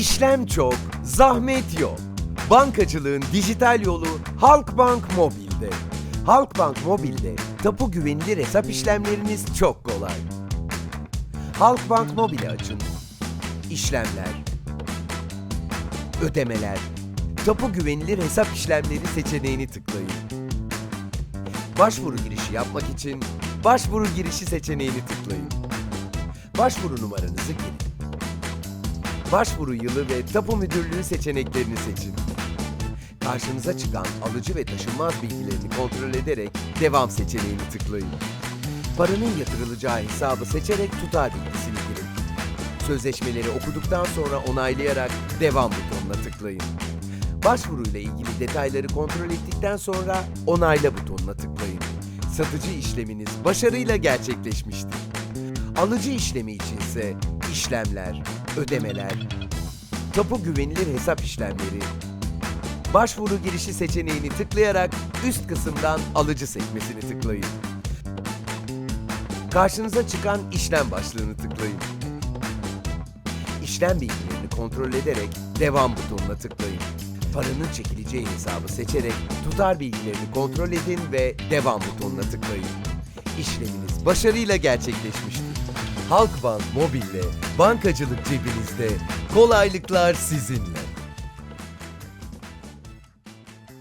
İşlem çok, zahmet yok. Bankacılığın dijital yolu Halkbank Mobil'de. Halkbank Mobil'de tapu güvenilir hesap işlemleriniz çok kolay. Halkbank Mobil'i açın. İşlemler, ödemeler, tapu güvenilir hesap işlemleri seçeneğini tıklayın. Başvuru girişi yapmak için başvuru girişi seçeneğini tıklayın. Başvuru numaranızı girin. Başvuru yılı ve tapu müdürlüğü seçeneklerini seçin. Karşınıza çıkan alıcı ve taşınmaz bilgilerini kontrol ederek devam seçeneğini tıklayın. Paranın yatırılacağı hesabı seçerek tutar bilgisini girin. Sözleşmeleri okuduktan sonra onaylayarak devam butonuna tıklayın. Başvuruyla ilgili detayları kontrol ettikten sonra onayla butonuna tıklayın. Satıcı işleminiz başarıyla gerçekleşmiştir. Alıcı işlemi içinse işlemler, ödemeler, tapu güvenilir hesap işlemleri, başvuru girişi seçeneğini tıklayarak üst kısımdan alıcı sekmesini tıklayın. Karşınıza çıkan işlem başlığını tıklayın. İşlem bilgilerini kontrol ederek devam butonuna tıklayın. Paranın çekileceği hesabı seçerek tutar bilgilerini kontrol edin ve devam butonuna tıklayın. İşleminiz başarıyla gerçekleşmiştir. Halkbank Mobil'le bankacılık cebinizde, kolaylıklar sizinle.